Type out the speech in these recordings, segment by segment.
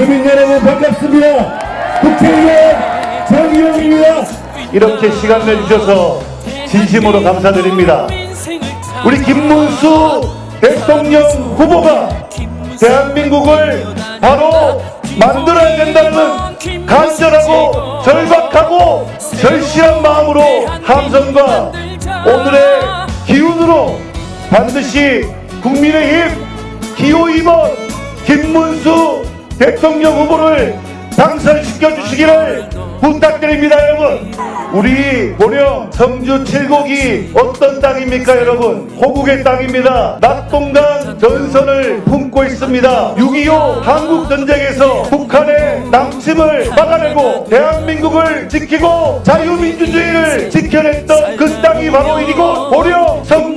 시민 여러분 반갑습니다. 국회의원 정의용입니다. 이렇게 시간 내주셔서 진심으로 감사드립니다. 우리 김문수 대통령 후보가 대한민국을 바로 만들어야 된다는 간절하고 절박하고 절실한 마음으로 함성과 오늘의 기운으로 반드시 국민의힘 기호 2번 김문수 대통령 후보를 당선시켜 주시기를 부탁드립니다 여러분. 우리 고령 성주 칠곡이 어떤 땅입니까 여러분? 호국의 땅입니다. 낙동강 전선을 품고 있습니다. 6.25 한국전쟁에서 북한의 남침을 막아내고 대한민국을 지키고 자유민주주의를 지켜냈던 그 땅이 바로 이곳 고령 성주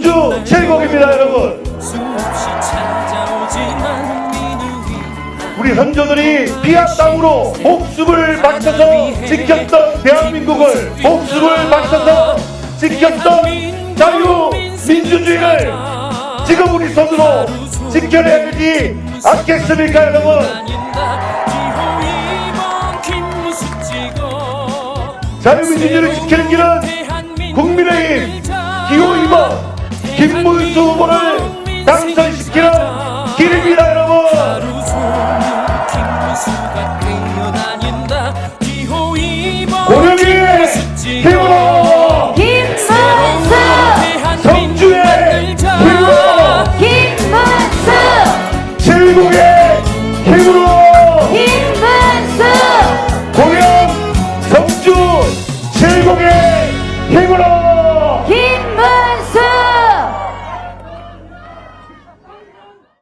우리 선조들이 피합 땅으로 목숨을 바쳐서 지켰던 대한민국을 목숨을 바쳐서 지켰던 자유 민주주의를 지금 우리 손으로 지켜내야 되지 않겠습니까 여러분? 자유민주주의를 지키는 길은 국민의힘 기호 2번 김문수 후보를 당선시키는 길입니다 여러분. 고령이 힘으로 김만수! 성주의 김만수! 칠국의 힘으로 김만수! 고령 성주 칠국의 힘으로